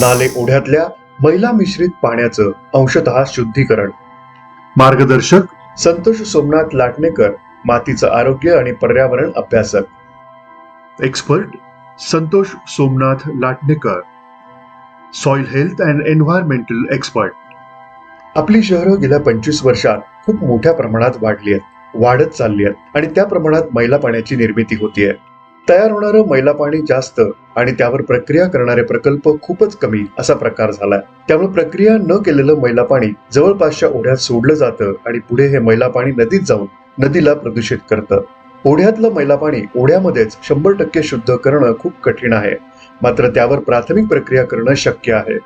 नाले ओढ्यातल्या मैला मिश्रित पाण्याचं अंशतः शुद्धीकरण. मार्गदर्शक संतोष सोमनाथ लाटणेकर मातीचं आरोग्य आणि पर्यावरण अभ्यासक. Expert Santosh Somnath Latnekar. Soil health and environmental expert आपली शहरं गेल्या पंचवीस वर्षात खूप मोठ्या प्रमाणात वाढली आहेत वाढत चालली आहेत आणि त्या प्रमाणात मैला पाण्याची निर्मिती होतीये. तयार होणारं मैला पाणी जास्त आणि त्यावर प्रक्रिया करणारे प्रकल्प खूपच कमी असा प्रकार झालाय. त्यामुळे प्रक्रिया न केलेलं मैला पाणी जवळपासच्या ओढ्यात सोडलं जातं आणि पुढे हे मैला पाणी नदीत जाऊन नदीला प्रदूषित करतं. ओढ्यातलं मैला पाणी ओढ्यामध्येच शंभर टक्के शुद्ध करणं खूप कठीण आहे. मात्र त्यावर प्राथमिक प्रक्रिया करणं शक्य आहे.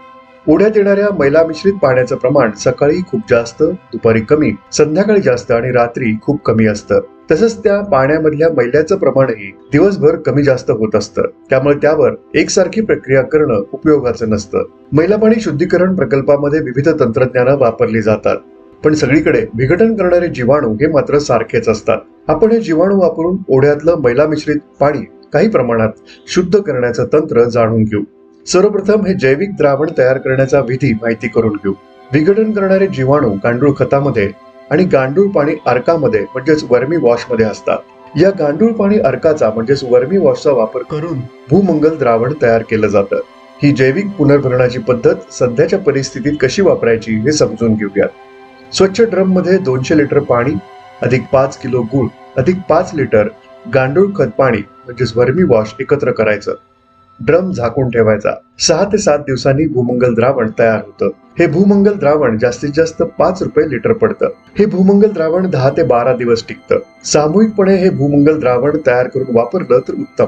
ओढ्यात येणाऱ्या मैला मिश्रित पाण्याचं प्रमाण सकाळी खूप जास्त दुपारी कमी संध्याकाळी जास्त आणि रात्री खूप कमी असतं. तसंच त्या पाण्यामधल्या मैल्याचं प्रमाणही दिवसभर कमी जास्त होत असतं. त्यामुळे त्यावर एकसारखी प्रक्रिया करणं उपयोगाचं नसतं. मैला पाणी शुद्धीकरण प्रकल्पामध्ये विविध तंत्रज्ञानं वापरली जातात. पण सगळीकडे विघटन करणारे जीवाणू हे मात्र सारखेच असतात. आपण हे जीवाणू वापरून ओढ्यातलं मैला मिश्रित पाणी काही प्रमाणात शुद्ध करण्याचं तंत्र जाणून घेऊ. सर्वप्रथम हे जैविक द्रावण तयार करण्याचा विधी माहिती करून घेऊ. विघटन करणारे जीवाणू गांडूळ खतामध्ये आणि गांडूळ पाणी अर्कामध्ये म्हणजेच वर्मी वॉशमध्ये असतात. या गांडूळ पाणी अर्काचा म्हणजेच वर्मी वॉशचा वापर करून भूमंगल द्रावण तयार केलं जातं. ही जैविक पुनर्भरणाची पद्धत सध्याच्या परिस्थितीत कशी वापरायची हे समजून घेऊयात. स्वच्छ ड्रममध्ये दोनशे लिटर पाणी अधिक पाच किलो गुळ अधिक पाच लिटर गांडूळ खत पाणी म्हणजेच वर्मी वॉश एकत्र करायचं. ड्रम झाकून ठेवायचा. सहा ते सात दिवसांनी भूमंगल द्रावण तयार होतं. हे भूमंगल द्रावण जास्तीत जास्त पाच रुपये लिटर पडतं. हे भूमंगल द्रावण दहा ते बारा दिवस टिकतं. सामूहिकपणे हे भूमंगल द्रावण तयार करून वापरलं तर उत्तम.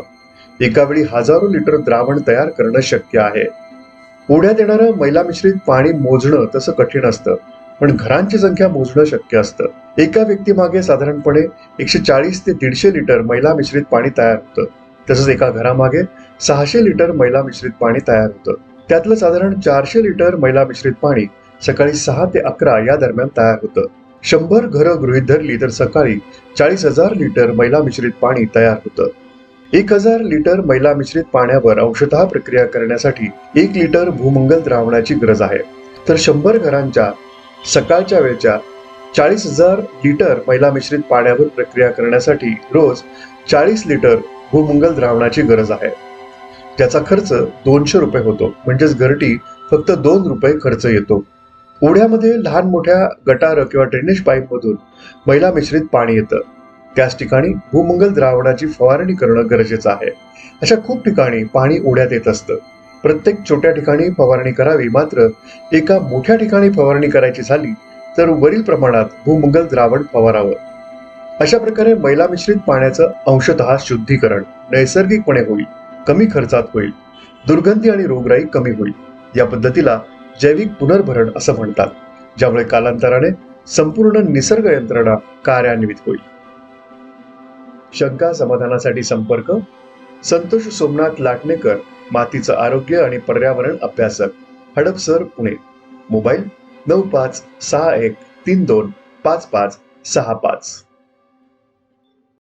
एकावेळी हजारो लिटर द्रावण तयार करणं शक्य आहे. ओढ्यात येणारं मैला मिश्रित पाणी मोजणं तसं कठीण असतं पण घरांची संख्या मोजणं शक्य असतं. एका व्यक्तीमागे साधारणपणे एकशे चाळीस ते दीडशे लिटर मैला मिश्रित पाणी तयार होतं. तसंच एका घरामागे सहाशे लिटर मैला मिश्रित पाणी तयार होतं. त्यातलं साधारण चारशे लिटर मैला मिश्रित पाणी सकाळी सहा ते अकरा या दरम्यान तयार होतं. शंभर घरं गृहीत धरली तर सकाळी चाळीस हजार लिटर मैला मिश्रित पाणी तयार होतं. एक हजार लिटर मैला मिश्रित पाण्यावर अंशतः प्रक्रिया करण्यासाठी एक लिटर भूमंगल द्रावणाची गरज आहे. तर शंभर घरांच्या सकाळच्या वेळच्या चाळीस हजार लिटर मैला मिश्रित पाण्यावर प्रक्रिया करण्यासाठी रोज चाळीस लिटर भूमंगल द्रावणाची गरज आहे. त्याचा खर्च दोनशे रुपये होतो. म्हणजेच घरटी फक्त दोन रुपये खर्च येतो. ओढ्यामध्ये लहान मोठ्या गटार किंवा ड्रेनेज पाईप मधून मैला मिश्रित पाणी येतं. त्याच ठिकाणी भूमंगल द्रावणाची फवारणी करणं गरजेचं आहे. अशा खूप ठिकाणी पाणी ओढ्यात येत असतं. प्रत्येक छोट्या ठिकाणी फवारणी करावी. मात्र एका मोठ्या ठिकाणी फवारणी करायची झाली तर वरील प्रमाणात भूमंगल द्रावण फवारावं. अशा प्रकारे मैला मिश्रित पाण्याचं अंशतः शुद्धीकरण नैसर्गिकपणे होईल कमी खर्चात होईल दुर्गंधी आणि रोगराई कमी होईल. या पद्धतीला जैविक पुनर्भरण असं म्हणतात ज्यामुळे कालांतराने संपूर्ण निसर्ग यंत्रणा कार्यान्वित होईल. शंका समाधानासाठी संपर्क. संतोष सोमनाथ लाटणेकर मातीचं आरोग्य आणि पर्यावरण अभ्यासक हडपसर पुणे. मोबाईल नऊ पाच सहा एक तीन दोन पाच पाच सहा पाच.